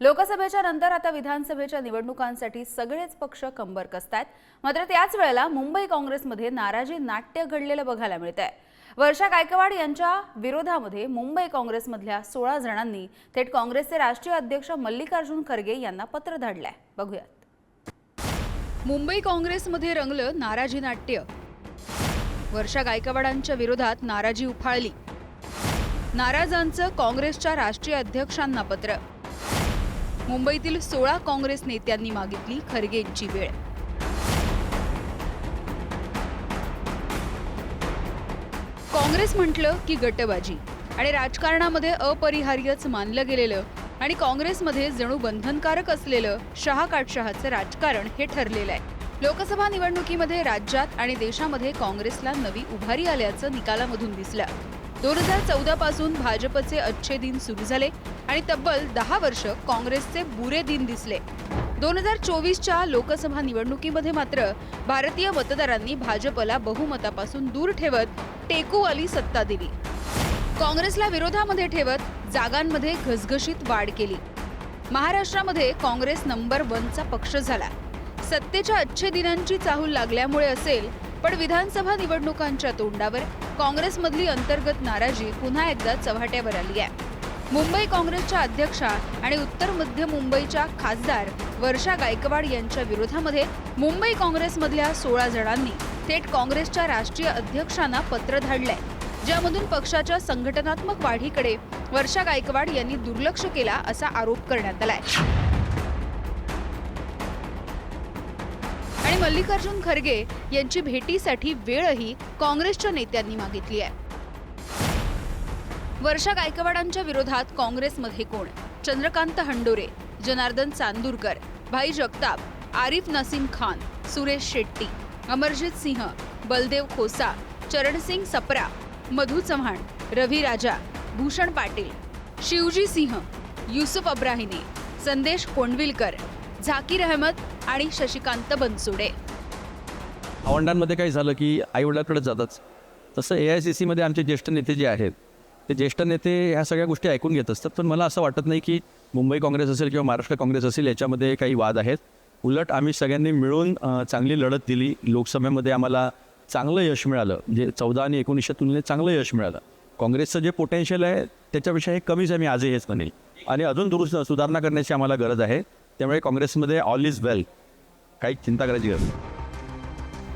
लोकसभेच्या नंतर आता विधानसभेच्या निवडणुकांसाठी सगळेच पक्ष कंबर कसतायत. मात्र त्याच वेळेला मुंबई काँग्रेसमध्ये नाराजी नाट्य घडलेलं बघायला मिळत आहे वर्षा गायकवाड यांच्या विरोधामध्ये मुंबई काँग्रेसमधल्या सोळा जणांनी थेट काँग्रेसचे राष्ट्रीय अध्यक्ष मल्लिकार्जुन खरगे यांना पत्र धाडलंय. बघूयात. मुंबई काँग्रेसमध्ये रंगलं नाराजी नाट्य. वर्षा गायकवाडांच्या विरोधात नाराजी उफाळली. नाराजांचं काँग्रेसच्या राष्ट्रीय अध्यक्षांना पत्र. मुंबईतील सोळा काँग्रेस नेत्यांनी मागितली खरगेंची वेळ. काँग्रेस म्हटलं की गटबाजी आणि राजकारणामध्ये अपरिहार्यच मानलं गेलेलं आणि काँग्रेसमध्ये जणू बंधनकारक असलेलं शहा काटशहाचं राजकारण हे ठरलेलं आहे. लोकसभा निवडणुकीमध्ये राज्यात आणि देशामध्ये काँग्रेसला नवी उभारी आल्याचं निकालामधून दिसलं. दोन हजार चौदा पासून भाजपचे अच्छे दिन सुरू झाले आणि तब्बल दहा वर्ष काँग्रेसचे बुरे दिन दिसले. दोन हजार चोवीसच्या लोकसभा निवडणुकीमध्ये मात्र भारतीय मतदारांनी भाजपला बहुमतापासून दूर ठेवत टेकूवाली सत्ता दिली. काँग्रेसला विरोधामध्ये ठेवत जागांमध्ये घसघशीत वाढ केली. महाराष्ट्रामध्ये काँग्रेस नंबर वनचा पक्ष झाला. सत्तेच्या अच्छे दिनांची चाहूल लागल्यामुळे असेल पण विधानसभा निवडणुकांच्या तोंडावर काँग्रेसमधली अंतर्गत नाराजी पुन्हा एकदा चव्हाट्यावर आली आहे. मुंबई काँग्रेसच्या अध्यक्षा आणि उत्तर मध्य मुंबईच्या खासदार वर्षा गायकवाड यांच्या विरोधामध्ये मुंबई काँग्रेसमधल्या सोळा जणांनी थेट काँग्रेसच्या राष्ट्रीय अध्यक्षांना पत्र धाडलंय. ज्यामधून पक्षाच्या संघटनात्मक वाढीकडे वर्षा गायकवाड यांनी दुर्लक्ष केला असा आरोप करण्यात आलाय. आणि मल्लिकार्जुन खरगे यांची भेटीसाठी वेळही काँग्रेसच्या नेत्यांनी मागितली आहे. वर्षा गायकवाडांच्या विरोधात काँग्रेसमध्ये कोण? चंद्रकांत हंडोरे जनार्दन चांदूरकर भाई जगताप आरिफ नसीम खान सुरेश शेट्टी अमरजित सिंह बलदेव खोसा चरणसिंग सप्रा मधु चव्हाण रवी राजा भूषण पाटील शिवजी सिंह युसुफ अब्राहिने संदेश कोंडविलकर झाकीर अहमद आणि शशिकांत बनसुडे. भावंडांमध्ये काही झालं की आईवडिलाकडे जातच. तसं ए आय सी सीमध्ये आमचे ज्येष्ठ नेते जे आहेत ते ज्येष्ठ नेते ह्या सगळ्या गोष्टी ऐकून घेत असतात. पण मला असं वाटत नाही की मुंबई काँग्रेस असेल किंवा महाराष्ट्र काँग्रेस असेल याच्यामध्ये काही वाद आहेत. उलट आम्ही सगळ्यांनी मिळून चांगली लढत दिली. लोकसभेमध्ये आम्हाला चांगलं यश मिळालं. म्हणजे चौदा आणि एकोणीसच्या तुलनेत चांगलं यश मिळालं. काँग्रेसचं जे पोटेन्शियल आहे त्याच्यापेक्षा हे कमीच आहे मी आजही हेच म्हणेल आणि अजून दुरुस्त सुधारणा करण्याची आम्हाला गरज आहे. त्यामुळे काँग्रेसमध्ये ऑल इज वेल काही चिंता करायची गरज नाही.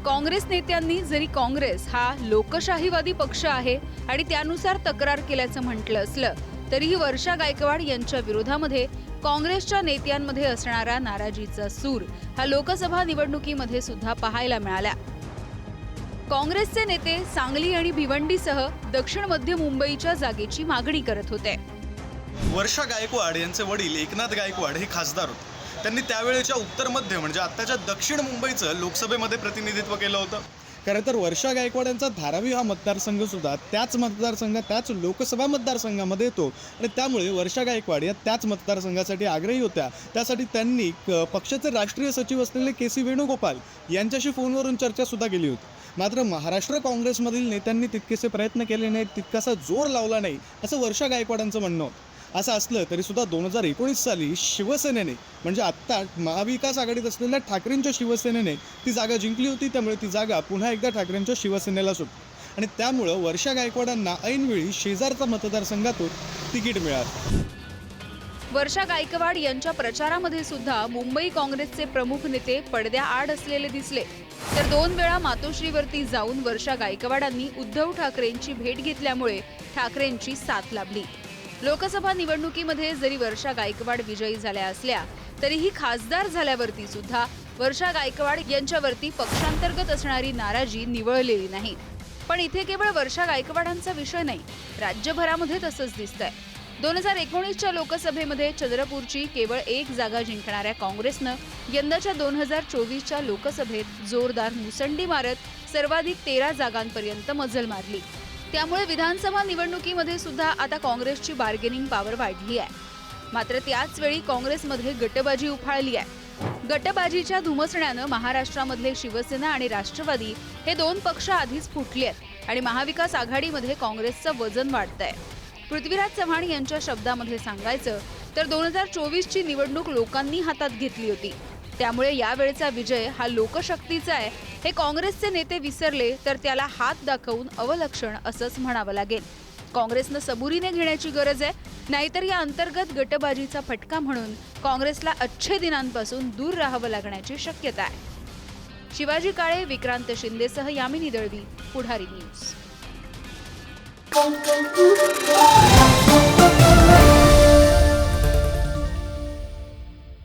काँग्रेस नेत्यांनी जरी काँग्रेस हा लोकशाहीवादी पक्ष आहे आणि त्यानुसार तक्रार केल्याचं म्हटलं असलं तरीही वर्षा गायकवाड यांच्या विरोधामध्ये काँग्रेसच्या नेत्यांमध्ये असणारा नाराजीचा सूर हा लोकसभा निवडणुकीमध्ये सुद्धा पाहायला मिळाला. काँग्रेसचे नेते सांगली आणि भिवंडीसह दक्षिण मध्य मुंबईच्या जागेची मागणी करत होते. वर्षा गायकवाड यांचे वडील एकनाथ गायकवाड हे खासदार होते. त्यांनी त्यावेळेच्या उत्तर मध्य म्हणजे आत्ताच्या दक्षिण मुंबईचं लोकसभेमध्ये प्रतिनिधित्व केलं होतं. खरं तर वर्षा गायकवाड यांचा धारावी हा मतदारसंघ सुद्धा त्याच मतदारसंघात त्याच लोकसभा मतदारसंघामध्ये येतो. आणि त्यामुळे वर्षा गायकवाड या त्याच मतदारसंघासाठी आग्रही होत्या. त्यासाठी त्यांनी क- पक्षाचे राष्ट्रीय सचिव असलेले के सी वेणुगोपाल यांच्याशी फोनवरून चर्चा सुद्धा केली होती. मात्र महाराष्ट्र काँग्रेसमधील नेत्यांनी तितकेसे प्रयत्न केले नाहीत तितकासा जोर लावला नाही असं वर्षा गायकवाडांचं म्हणणं होतं. असं असलं तरीसुद्धा दोन हजार एकोणीस साली शिवसेनेने म्हणजे आत्ता महाविकास आघाडीत असलेल्या ठाकरेंच्या शिवसेनेने ती जागा जिंकली होती त्यामुळे ती जागा पुन्हा एकदा ठाकरेंच्या शिवसेनेला सुटली. आणि त्यामुळं वर्षा गायकवाडांना ऐनवेळी शेजारचा मतदारसंघातून तिकीट मिळालं. वर्षा गायकवाड यांच्या प्रचारामध्ये सुद्धा मुंबई काँग्रेसचे प्रमुख नेते पडद्याआड असलेले दिसले. तर दोन वेळा मातोश्रीवरती जाऊन वर्षा गायकवाडांनी उद्धव ठाकरेंची भेट घेतल्यामुळे ठाकरेंची साथ लाभली. लोकसभा निवडणुकीमध्ये जरी वर्षा गायकवाड विजयी झाल्या असल्या तरीही खासदार झाल्यावरती सुद्धा वर्षा गायकवाड यांच्यावरती पक्षांतर्गत असणारी नाराजी निवळलेली नाही. पण इथे केवळ वर्षा गायकवाडांचा विषय नाही राज्यभरामध्ये तसंच दिसतंय. दोन हजार एकोणीसच्या लोकसभेमध्ये चंद्रपूरची केवळ एक जागा जिंकणाऱ्या काँग्रेसनं यंदाच्या दोन हजार चोवीसच्या लोकसभेत जोरदार मुसंडी मारत सर्वाधिक तेरा जागांपर्यंत मजल मारली. त्यामुळे विधानसभा निवडणुकीमध्ये सुद्धा आता काँग्रेसची बार्गेनिंग पॉवर वाढली आहे. मात्र त्याच वेळी काँग्रेसमध्ये गटबाजी उफाळली आहे. गटबाजीच्या धुमसण्यानं महाराष्ट्रामधले शिवसेना आणि राष्ट्रवादी हे दोन पक्ष आधीच फुटले आहेत आणि महाविकास आघाडीमध्ये काँग्रेसचं वजन वाढतंय. पृथ्वीराज चव्हाण यांच्या शब्दामध्ये सांगायचं तर दोन हजार चोवीसची निवडणूक लोकांनी हातात घेतली होती. त्यामुळे यावेळचा विजय हा लोकशक्तीचा आहे. हे काँग्रेसचे नेते विसरले तर त्याला हात दाखवून अवलक्षण असंच म्हणावं लागेल. काँग्रेसनं सबुरीने घेण्याची गरज आहे नाहीतर या अंतर्गत गटबाजीचा फटका म्हणून काँग्रेसला अच्छे दिनांपासून दूर राहावं लागण्याची शक्यता आहे. शिवाजी काळे विक्रांत शिंदेसह यामिनी दळवी पुढारी न्यूज.